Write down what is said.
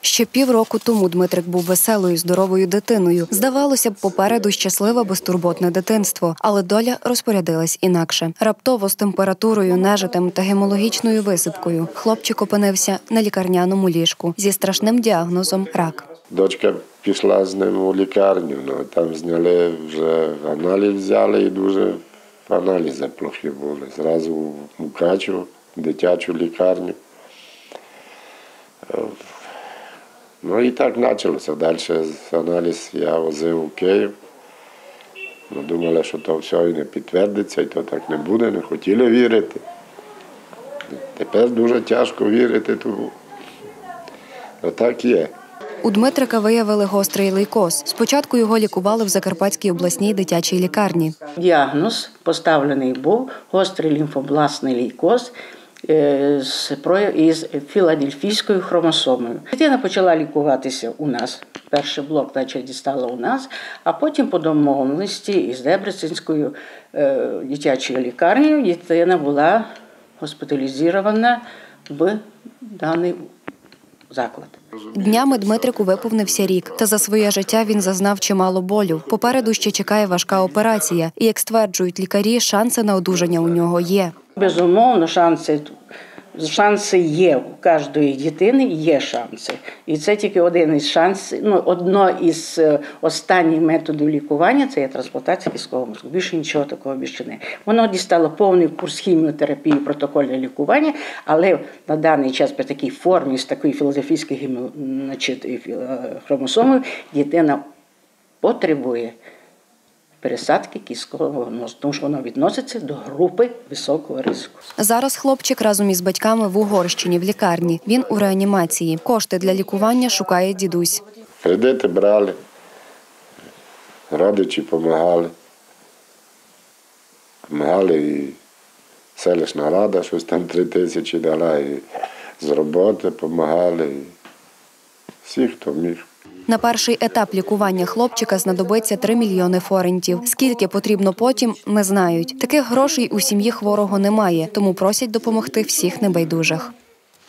Ще півроку тому Дмитрик був веселою, здоровою дитиною. Здавалося б, попереду щасливе безтурботне дитинство, але доля розпорядилась інакше. Раптово з температурою, нежитем та гемологічною висипкою хлопчик опинився на лікарняному ліжку зі страшним діагнозом рак. Дочка пішла з ним у лікарню, ну, там зняли вже аналіз взяли і дуже аналізи плохі були. Зразу в Мукачу, в дитячу лікарню. Ну і так почалося. Далі аналіз я возив у Київ. Ну, думали, що то все і не підтвердиться, і то так не буде, не хотіли вірити. Тепер дуже тяжко вірити, тому ну, так є. У Дмитрика виявили гострий лейкоз. Спочатку його лікували в Закарпатській обласній дитячій лікарні. Діагноз поставлений був гострий лімфобластний лейкоз із філадельфійською хромосомою. Дитина почала лікуватися у нас. Перший блок наче дістала у нас, а потім по домовленості із Дебрецинською е, дитячою лікарнею дитина була госпіталізована в даний заклад. Днями Дмитрику виповнився рік, та за своє життя він зазнав чимало болю. Попереду ще чекає важка операція, і як стверджують лікарі, шанси на одужання у нього є. Безумовно, шанси, шанси є у кожної дитини, є шанси. І це тільки один із шансів, ну, одно із е, останніх методів лікування це є трансплантація кісткового мозку. Більше нічого такого більше не. Воно дістало повний курс хіміотерапії, протокольне лікування, але на даний час при такій формі, з такою філозофійською е, хромосомою, дитина потребує пересадки кісткового мозку, тому що воно відноситься до групи високого ризику. Зараз хлопчик разом із батьками в Угорщині в лікарні. Він у реанімації. Кошти для лікування шукає дідусь. Кредити брали, родичі допомагали. Помагали і селищна рада, щось там три тисячі дала, і з роботи допомагали. І всі, хто міг. На перший етап лікування хлопчика знадобиться 3 мільйони форентів. Скільки потрібно потім, не знають. Таких грошей у сім'ї хворого немає, тому просять допомогти всіх небайдужих.